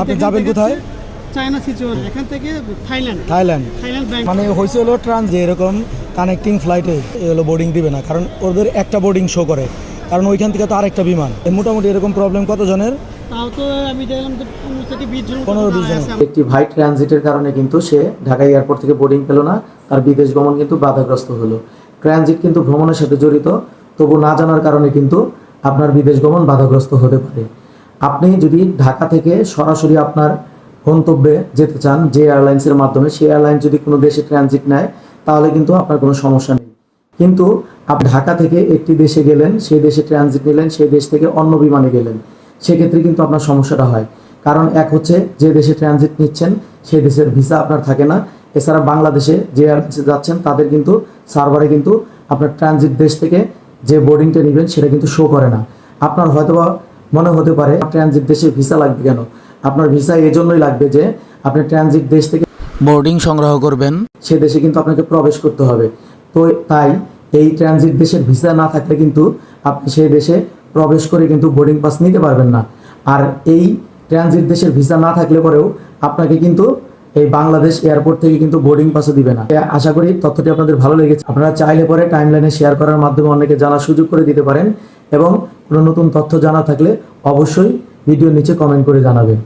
আপনি যাবেন কোথায়? চায়না সিচুয়েশন এখান থেকে থাইল্যান্ড। থাইল্যান্ড। থাইল্যান্ড মানে হয়েছে হলো ট্রান্স যে এরকম কানেক্টিং ফ্লাইটে হলো বোর্ডিং দিবে না কারণ ওদের একটা বোর্ডিং শো করে কারণ ওইখান থেকে তো আরেকটা বিমান। মোটামুটি এরকম প্রবলেম কতজনের। একটি ভাই ট্রানজিটের কারণে কিন্তু সে ঢাকা এয়ারপোর্ট থেকে বোর্ডিং পেল না তার বিদেশ গমন কিন্তু বাধাগ্রস্ত হলো। ট্রানজিট কিন্তু ভ্রমণের সাথে জড়িত তবু না জানার কারণে কিন্তু আপনার বিদেশ গমন বাধাগ্রস্ত হতে পারে। আপনি যদি ঢাকা থেকে সরাসরি আপনার গন্তব্যে যেতে চান যে এয়ারলাইন্সের মাধ্যমে, সেই এয়ারলাইন যদি কোনো দেশে ট্রানজিট নেয়, তাহলে কিন্তু আপনার কোনো সমস্যা নেই। কিন্তু আপনি ঢাকা থেকে একটি দেশে গেলেন, সেই দেশে ট্রানজিট নিলেন, সেই দেশ থেকে অন্য বিমানে গেলেন, সেক্ষেত্রে কিন্তু আপনার সমস্যাটা হয়। কারণ এক হচ্ছে যে দেশে ট্রানজিট নিচ্ছেন, সেই দেশের ভিসা আপনার থাকে না। এছাড়া বাংলাদেশে যে এয়ারলাইন্সে যাচ্ছেন, তাদের কিন্তু সার্ভারে কিন্তু আপনার ট্রানজিট দেশ থেকে যে বোর্ডিংটা নেবেন, সেটা কিন্তু শো করে না। আপনার হয়তোবা মনে হতে পারে ট্রানজিট দেশে ভিসা লাগবে কেন? আপনার ভিসা এই জন্যই লাগবে যে আপনি ট্রানজিট দেশ থেকে বোর্ডিং সংগ্রহ করবেন। সে দেশে কিন্তু আপনাকে প্রবেশ করতে হবে। তো তাই এই ট্রানজিট দেশের ভিসা না থাকলে কিন্তু আপনি সেই দেশে প্রবেশ করে কিন্তু বোর্ডিং পাস নিতে পারবেন না। আর এই ট্রানজিট দেশের ভিসা না থাকলে পরেও আপনাকে কিন্তু এই বাংলাদেশ এয়ারপোর্ট থেকে কিন্তু বোর্ডিং পাসও দিবে না। আশা করি তথ্যটি আপনাদের ভালো লেগেছে। আপনারা চাইলে পরে টাইমলাইনে শেয়ার করার মাধ্যমে অনেকে জানার সুযোগ করে দিতে পারেন এবং কোনো নতুন তথ্য জানা থাকলে অবশ্যই ভিডিওর নিচে কমেন্ট করে জানাবেন।